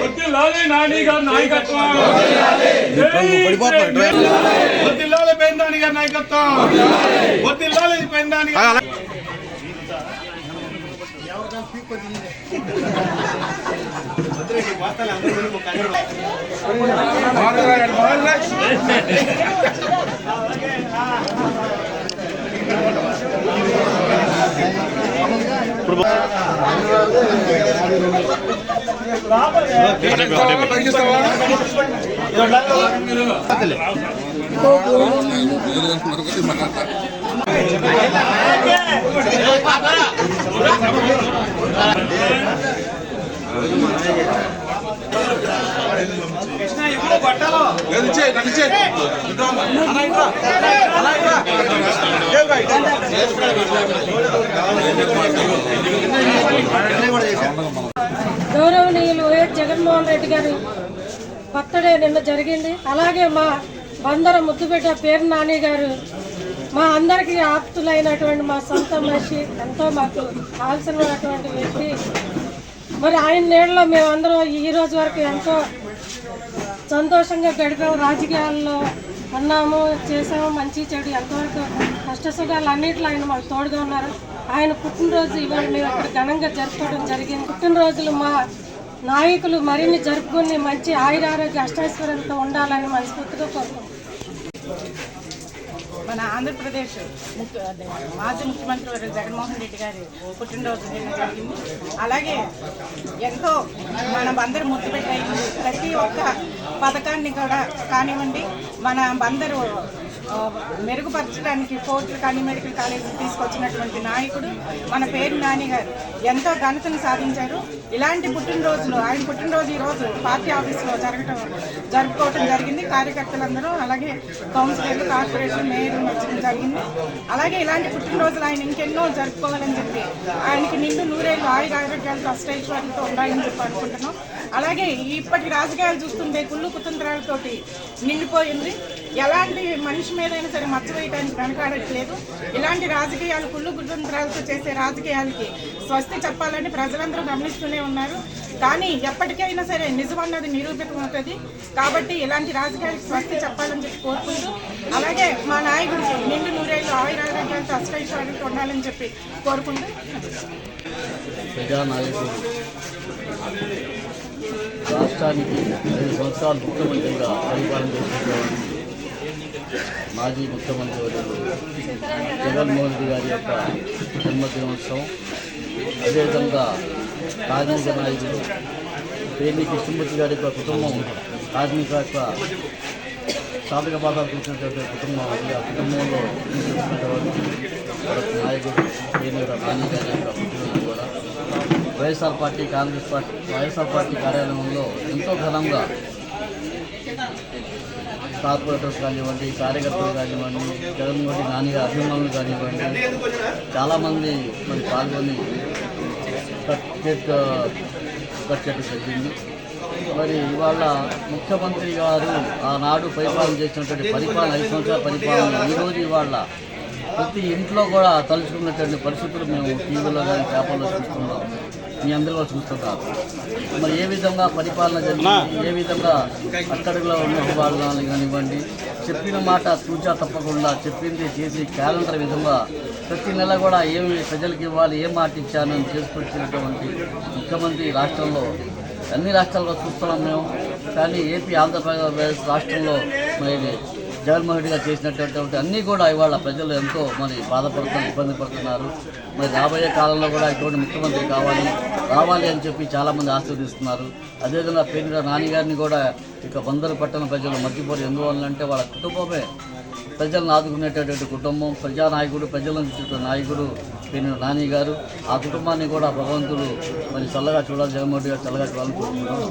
వర్దిల్లాలి నాని గారి నాయకత్వం వర్దిల్లాలి నాని గారి నాయకత్వం వర్దిల్లాలి పెందాని గారి నాయకత్వం వర్దిల్లాలి పెందాని గారి గౌరవనీయులు వైఎస్ జగన్మోహన్ రెడ్డి గారు బర్త్డే నిన్న జరిగింది. అలాగే మా బందర ముద్దుబిడ్డ పేరు నాని గారు మా అందరికీ ఆప్తులైనటువంటి మా సొంత మనిషి ఎంతో మాకు కావాల్సినటువంటి వ్యక్తి. మరి ఆయన నీళ్ళలో మేమందరం ఈ రోజు వరకు ఎంతో సంతోషంగా గడిపాము రాజకీయాల్లో అన్నాము చేసాము మంచి చెడు ఎంతవరకు అన్నింటిలో ఆయన మాకు తోడుగా ఉన్నారు. ఆయన పుట్టినరోజు ఇవాళ మేము ఇక్కడ ఘనంగా జరుపుకోవడం జరిగింది. పుట్టినరోజులు మా నాయకులు మరిన్ని జరుపుకుని మంచి ఆయురారోగ్య అష్టాశ్వరంతో ఉండాలని మనస్ఫూర్తిగా కోరుకుంటున్నాం. మన ఆంధ్రప్రదేశ్ ముఖ్య మాజీ ముఖ్యమంత్రి వర్యులు జగన్మోహన్ రెడ్డి గారి పుట్టినరోజు జరిగింది. అలాగే ఎంతో మన బందరు ముద్దు పెట్టాయి ప్రతి ఒక్క పథకాన్ని కూడా కానివ్వండి మన బందరు మెరుగుపరచడానికి కోర్టులు కానీ మెడికల్ కాలేజీ తీసుకొచ్చినటువంటి నాయకుడు మన పేరు నాని గారు ఎంతో ఘనతను సాధించారు. ఇలాంటి పుట్టినరోజులు ఆయన పుట్టినరోజు ఈరోజు పార్టీ ఆఫీస్లో జరగటం జరుపుకోవటం జరిగింది. కార్యకర్తలందరూ అలాగే కౌన్సిలర్లు కార్పొరేషన్ మేయర్ నచ్చడం జరిగింది. అలాగే ఇలాంటి పుట్టినరోజులు ఆయన ఇంకెన్నో జరుపుకోవాలని చెప్పి ఆయనకి నిండు నూరేళ్ళు ఆయుర ఆరోగ్యాలతో అష్టైశ్వర్యంతో ఉండాలని చెప్పి అనుకుంటున్నాం. అలాగే ఇప్పటి రాజకీయాలు చూస్తుంటే కుళ్ళు కుతంత్రాలతోటి నిండిపోయింది. ఎలాంటి మనిషి మీదైనా సరే మచ్చ వేయడానికి వెనకాడట్లేదు. ఇలాంటి రాజకీయాలు కుళ్ళు కుతంత్రాలతో చేసే రాజకీయాలకి స్వస్తి చెప్పాలని ప్రజలందరూ గమనిస్తూనే ఉన్నారు. కానీ ఎప్పటికైనా సరే నిజం అన్నది నిరూపితం అవుతుంది కాబట్టి ఇలాంటి రాజకీయాలకు స్వస్తి చెప్పాలని చెప్పి కోరుకుంటూ అలాగే మా నాయకుడు నిండు నూరేళ్ళు ఆయుర ఆరోగ్యాలతో అష్టైశ్వర్యాలతో ఉండాలని చెప్పి కోరుకుంటూ రాష్ట్రానికి ఐదు సంవత్సరాలు ముఖ్యమంత్రిగా పరిపాలన చేసినటువంటి మాజీ ముఖ్యమంత్రి వర్యులు జగన్మోహన్ రెడ్డి గారి యొక్క జన్మదినోత్సవం. అదేవిధంగా కార్మిక నాయకుడు పేర్ని కృష్ణమూర్తి గారి యొక్క కుటుంబం కార్మిక యొక్క సాధక బాధలు చూసినటువంటి కుటుంబం ఉంది. ఆ కుటుంబంలో నాయకుడు పేర్ని కూడా. YSR party Congress party YSR party కార్యాలయంలో ఎంతో ఘనంగా కార్పొరేటర్స్ కానివ్వండి కార్యకర్తలు కానివ్వండి జగన్మోహన్ రెడ్డి నాన్నగారి అభిమానులు కానివ్వండి చాలామంది మరి పాల్గొని కట్ కేక్ కట్ చెట్టు జరిగింది. మరి ఇవాళ ముఖ్యమంత్రి గారు ఆనాడు పరిపాలన చేసినటువంటి పరిపాలన ఐదు సంవత్సరాల పరిపాలన ఈరోజు ఇవాళ ప్రతి ఇంట్లో కూడా తలుచుకున్నటువంటి పరిస్థితులు మేము టీవీలో కానీ పేపర్లో చూస్తున్నాం. మీ అందరిలో చూస్తున్నారు మరి ఏ విధంగా పరిపాలన జరిగింది? ఏ విధంగా అట్టడుగులో ఉన్న వాళ్ళని కానివ్వండి చెప్పిన మాట తూచా తప్పకుండా చెప్పింది చేసి క్యాలెండర్ విధంగా ప్రతి నెల కూడా ఏమి ప్రజలకు ఇవ్వాలి ఏం మాట ఇచ్చానని చేసుకొచ్చినటువంటి ముఖ్యమంత్రి రాష్ట్రంలో అన్ని రాష్ట్రాల్లో చూస్తున్నాం మేము? కానీ ఏపీ ఆంధ్రప్రదేశ్ రాష్ట్రంలో మరి జగన్మోహన్ రెడ్డి గారు చేసినటువంటి అన్నీ కూడా ఇవాళ ప్రజలు ఎంతో మరి బాధపడుతున్నారు ఇబ్బంది పడుతున్నారు. మరి రాబోయే కాలంలో కూడా ఇటువంటి ముఖ్యమంత్రి కావాలి రావాలి అని చెప్పి చాలామంది ఆశీర్దిస్తున్నారు అదేవిధంగా పేరు నాన్నగారిని కూడా ఇక బందరు పట్టణ ప్రజలు మర్చిపోరు ఎందువల్లంటే వాళ్ళ కుటుంబమే. ప్రజలను ఆదుకునేటటువంటి కుటుంబం ప్రజానాయకుడు ప్రజలను చూసే నాయకుడు పేరు నాని గారు ఆ కుటుంబాన్ని కూడా భగవంతుడు మరి చల్లగా చూడాలి జగన్మోహన్ గారు చల్లగా చూడాలని కోరుకుంటున్నాను.